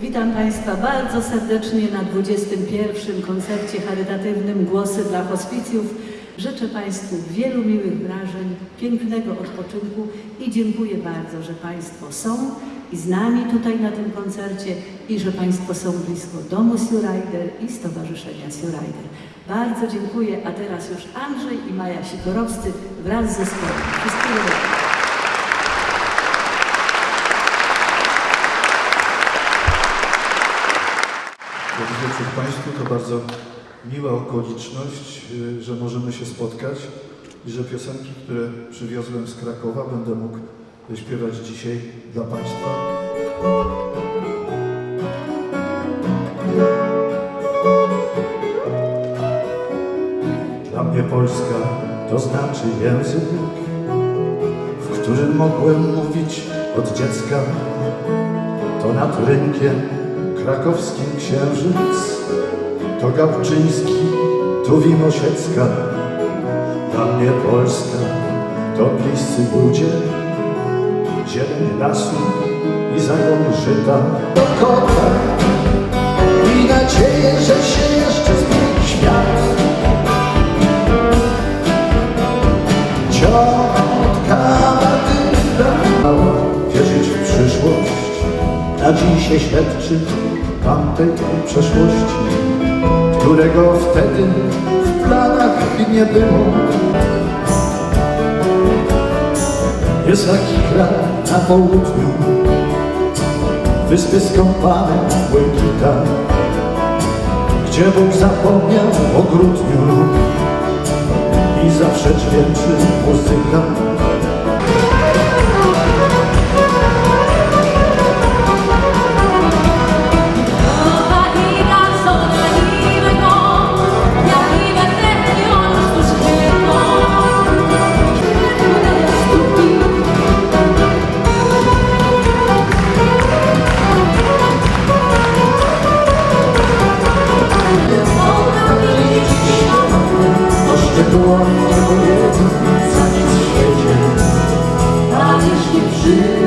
Witam Państwa bardzo serdecznie na 21. koncercie charytatywnym Głosy dla Hospicjów. Życzę Państwu wielu miłych wrażeń, pięknego odpoczynku i dziękuję bardzo, że Państwo są i z nami tutaj na tym koncercie i że Państwo są blisko domu Siurajder i Stowarzyszenia Siurajder. Bardzo dziękuję, a teraz już Andrzej i Maja Sikorowscy wraz z zespołem. Wszystkiego dobrego. Wieczór Państwu. To bardzo miła okoliczność, y, że możemy się spotkać i że piosenki, które przywiozłem z Krakowa, będę mógł śpiewać dzisiaj dla Państwa. Dla mnie Polska to znaczy język, w którym mogłem mówić od dziecka. To nad rynkiem krakowskim księżyc, to Gałczyński, tu Wimosiecka. Dla mnie Polska to bliscy ludzie, zieleń lasu i zagon żyta. Do kota się świadczy tamtej przeszłości, którego wtedy w planach nie było. Jest taki kraj na południu, wyspy skąpane w błękitach, gdzie Bóg zapomniał o grudniu i zawsze dźwięczy muzyka dłoń, bo nie za nic w świecie, a też nie przyjdzie.